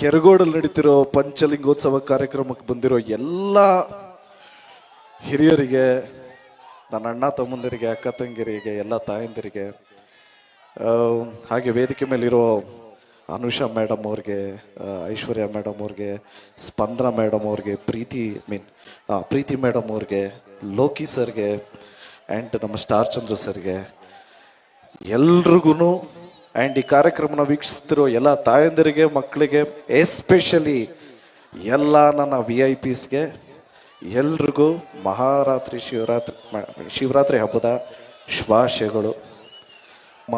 ಕೆರಗೋಡಲ್ಲಿ ನಡೀತಿರೋ ಪಂಚಲಿಂಗೋತ್ಸವ ಕಾರ್ಯಕ್ರಮಕ್ಕೆ ಬಂದಿರೋ ಎಲ್ಲ ಹಿರಿಯರಿಗೆ, ನನ್ನ ಅಣ್ಣ ತಮ್ಮಂದಿರಿಗೆ, ಅಕ್ಕ ತಂಗಿರಿಗೆ ಎಲ್ಲ ತಾಯಂದಿರಿಗೆ ಹಾಗೆ ವೇದಿಕೆ ಮೇಲಿರೋ ಅನುಷಾ ಮೇಡಮ್ ಅವ್ರಿಗೆ ಐಶ್ವರ್ಯ ಮೇಡಮ್ ಅವ್ರಿಗೆ, ಸ್ಪಂದನ ಮೇಡಮ್ ಅವ್ರಿಗೆ, ಪ್ರೀತಿ ಮೀನ್ ಪ್ರೀತಿ ಮೇಡಮ್ ಅವ್ರಿಗೆ, ಲೋಕಿ ಸರ್ಗೆ ಆ್ಯಂಡ್ ನಮ್ಮ ಸ್ಟಾರ್ ಚಂದ್ರ ಸರ್ಗೆ ಎಲ್ರಿಗೂ ಆ್ಯಂಡ್ ಈ ಕಾರ್ಯಕ್ರಮನ ವೀಕ್ಷಿಸ್ತಿರೋ ಎಲ್ಲ ತಾಯಂದಿರಿಗೆ, ಮಕ್ಕಳಿಗೆ ಎಸ್ಪೆಷಲಿ ಎಲ್ಲ ನನ್ನ ವಿ ಐ ಪಿಸ್ಗೆ ಎಲ್ರಿಗೂ ಮಹಾರಾತ್ರಿ ಶಿವರಾತ್ರಿ ಶಿವರಾತ್ರಿ ಹಬ್ಬದ ಶುಭಾಶಯಗಳು. ನಮ್ಮ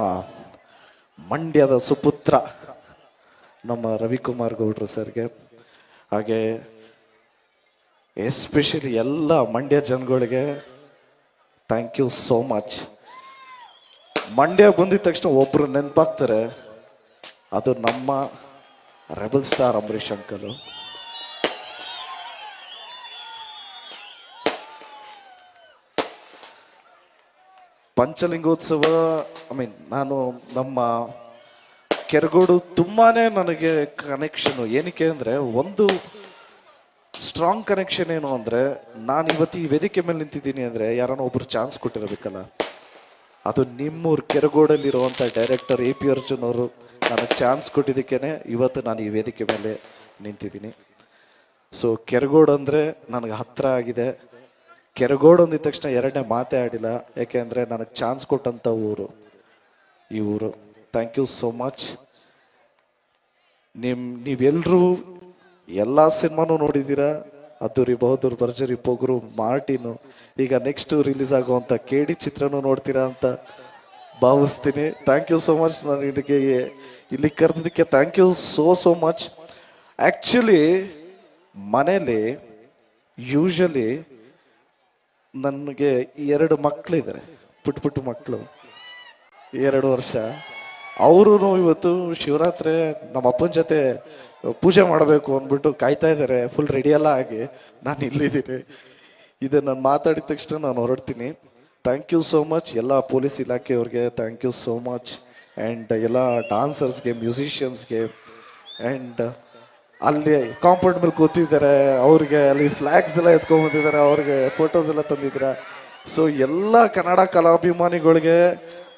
ಮಂಡ್ಯದ ಸುಪುತ್ರ ನಮ್ಮ ರವಿಕುಮಾರ್ ಗೌಡ್ರು ಸರ್ಗೆ. ಹಾಗೆ ಎಸ್ಪೆಷಲಿ ಎಲ್ಲ ಮಂಡ್ಯ ಜನಗಳಿಗೆ thank you so much Mandya ಬಂದಿದ ತಕ್ಷಣ ಒಬ್ರು ನೆನಪಾಗ್ತಾರೆ. ಅದು ನಮ್ಮ rebel star Ambareesh uncle. Panchalingotsava I mean ನಾನು ನಮ್ಮ ಕೆರಗೋಡು ತುಂಬಾನೇ ನನಗೆ ಕನೆಕ್ಷನ್ ಏನಕ್ಕೆ ಅಂದ್ರೆ, ಒಂದು ಸ್ಟ್ರಾಂಗ್ ಕನೆಕ್ಷನ್ ಏನು ಅಂದ್ರೆ, ನಾನು ಇವತ್ತು ಈ ವೇದಿಕೆ ಮೇಲೆ ನಿಂತಿದ್ದೀನಿ ಅಂದ್ರೆ ಯಾರನ್ನ ಒಬ್ರು ಚಾನ್ಸ್ ಕೊಟ್ಟಿರಬೇಕಲ್ಲ. ಅದು ನಿಮ್ಮೂರು ಕೆರಗೋಡಲ್ಲಿರುವಂಥ ಡೈರೆಕ್ಟರ್ ಎ ಪಿ ಅರ್ಜುನ್ ಅವರು ನನಗೆ ಚಾನ್ಸ್ ಕೊಟ್ಟಿದ್ದಕ್ಕೇ ಇವತ್ತು ನಾನು ಈ ವೇದಿಕೆ ಮೇಲೆ ನಿಂತಿದ್ದೀನಿ. ಸೊ ಕೆರಗೋಡು ಅಂದರೆ ನನಗೆ ಹತ್ತಿರ ಆಗಿದೆ. ಕೆರಗೋಡು ಅಂದಿದ ತಕ್ಷಣ ಎರಡನೇ ಮಾತೇ ಆಡಿಲ್ಲ ಯಾಕೆಂದರೆ ನನಗೆ ಚಾನ್ಸ್ ಕೊಟ್ಟಂಥ ಊರು, ಈ ಊರು. ಥ್ಯಾಂಕ್ ಯು ಸೋ ಮಚ್ ನಿಮ್ಮ ನೀವೆಲ್ಲರೂ ಎಲ್ಲ ಸಿನಿಮಾನು ನೋಡಿದ್ದೀರಾ? ಅದ್ದೂರಿ ಬಹದ್ದೂರ್ ಭರ್ಜರಿ ಪೊಗರು, ಮಾರ್ಟಿನು, ಈಗ ನೆಕ್ಸ್ಟ್ ರಿಲೀಸ್ ಆಗುವಂಥ ಕೇಡಿ ಚಿತ್ರನೂ ನೋಡ್ತೀರಾ ಅಂತ ಭಾವಿಸ್ತೀನಿ. ಥ್ಯಾಂಕ್ ಯು ಸೋ ಮಚ್ ನಾನು ಇದಕ್ಕೆ ಇಲ್ಲಿ ಕರೆದಿದ್ದಕ್ಕೆ thank you so so much actually ಮನೇಲಿ ಯೂಶಲಿ ನನಗೆ ಎರಡು ಮಕ್ಕಳಿದ್ದಾರೆ ಪುಟ್ಟ ಪುಟ್ಟ ಮಕ್ಕಳು ಎರಡು ವರ್ಷ. ಅವರು ಇವತ್ತು ಶಿವರಾತ್ರಿ ನಮ್ಮ ಅಪ್ಪನ ಜೊತೆ ಪೂಜೆ ಮಾಡಬೇಕು ಅಂದ್ಬಿಟ್ಟು ಕಾಯ್ತಾ ಇದ್ದಾರೆ ಫುಲ್ ರೆಡಿ ಎಲ್ಲ ಆಗಿ. ನಾನು ಇಲ್ಲಿದ್ದೀನಿ. ನಾನು ಮಾತಾಡಿದ ತಕ್ಷಣ ನಾನು ಹೊರಡ್ತೀನಿ. ಥ್ಯಾಂಕ್ ಯು ಸೋ ಮಚ್ ಎಲ್ಲ police ಇಲಾಖೆಯವ್ರಿಗೆ thank you so much and ಎಲ್ಲ ಡಾನ್ಸರ್ಸ್ಗೆ ಮ್ಯೂಸಿಷಿಯನ್ಸ್ಗೆ ಆ್ಯಂಡ್ ಅಲ್ಲಿ ಕಾಂಪೌಂಡ್ ಮೇಲೆ ಕೂತಿದ್ದಾರೆ. ಅವ್ರಿಗೆ ಅಲ್ಲಿ ಫ್ಲ್ಯಾಗ್ಸ್ ಎಲ್ಲ ಎತ್ಕೊಂಡ್ ಬಂದಿದ್ದಾರೆ. ಅವ್ರಿಗೆ ಫೋಟೋಸ್ ಎಲ್ಲ ತಂದಿದ್ದಾರೆ. ಸೊ ಎಲ್ಲ Kannada ಕಲಾಭಿಮಾನಿಗಳಿಗೆ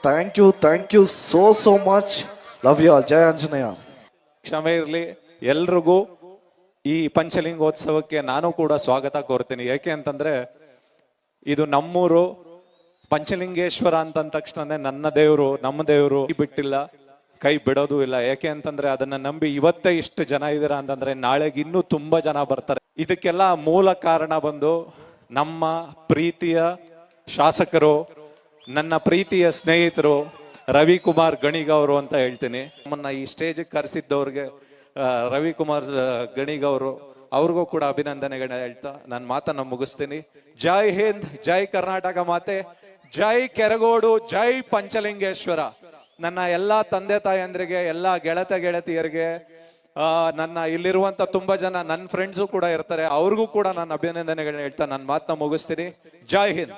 thank you thank you so so much love you all Jaya Anjaneya ಕ್ಷಮೆ ಇರಲಿ. ಎಲ್ರಿಗೂ ಈ ಪಂಚಲಿಂಗೋತ್ಸವಕ್ಕೆ ನಾನು ಕೂಡ ಸ್ವಾಗತ ಕೋರ್ತೀನಿ. ಏಕೆ ಅಂತಂದ್ರೆ ಇದು ನಮ್ಮೂರು ಪಂಚಲಿಂಗೇಶ್ವರ ಅಂತಂದ ತಕ್ಷಣ ನನ್ನ ದೇವರು, ನಮ್ಮ ದೇವರು ಬಿಟ್ಟಿಲ್ಲ, ಕೈ ಬಿಡೋದು ಇಲ್ಲ. ಏಕೆ ಅಂತಂದ್ರೆ ಅದನ್ನ ನಂಬಿ ಇವತ್ತೇ ಇಷ್ಟು ಜನ ಇದ್ದೀರಾ ಅಂತಂದ್ರೆ ನಾಳೆಗೆ ಇನ್ನೂ ತುಂಬಾ ಜನ ಬರ್ತಾರೆ. ಇದಕ್ಕೆಲ್ಲ ಮೂಲ ಕಾರಣ ಬಂದು ನಮ್ಮ ಪ್ರೀತಿಯ ಶಾಸಕರು ನನ್ನ ಪ್ರೀತಿಯ ಸ್ನೇಹಿತರು ರವಿಕುಮಾರ್ ಗಣಿಗವರು ಅಂತ ಹೇಳ್ತೀನಿ. ನಮ್ಮನ್ನ ಈ ಸ್ಟೇಜಿಗೆ ಕರೆಸಿದ್ದವ್ರಿಗೆ ರವಿಕುಮಾರ್ ಗಣಿಗವರು ಗಣಿಗ ಅವ್ರಿಗೂ ಕೂಡ ಅಭಿನಂದನೆಗಳನ್ನ ಹೇಳ್ತಾ ನನ್ನ ಮಾತನ್ನ ಮುಗಿಸ್ತೀನಿ. ಜೈ ಹಿಂದ್, ಜೈ ಕರ್ನಾಟಕ ಮಾತೆ, ಜೈ ಕೆರಗೋಡು, ಜೈ ಪಂಚಲಿಂಗೇಶ್ವರ. ನನ್ನ ಎಲ್ಲಾ ತಂದೆ ತಾಯಂದ್ರಿಗೆ, ಎಲ್ಲಾ ಗೆಳತ ಗೆಳತಿಯರಿಗೆ ನನ್ನ ಇಲ್ಲಿರುವಂತ ತುಂಬಾ ಜನ ನನ್ನ ಫ್ರೆಂಡ್ಸು ಕೂಡ ಇರ್ತಾರೆ, ಅವ್ರಿಗೂ ಕೂಡ ನಾನು ಅಭಿನಂದನೆಗಳನ್ನ ಹೇಳ್ತಾ ನನ್ನ ಮಾತನ್ನ ಮುಗಿಸ್ತೀನಿ. ಜೈ ಹಿಂದ್.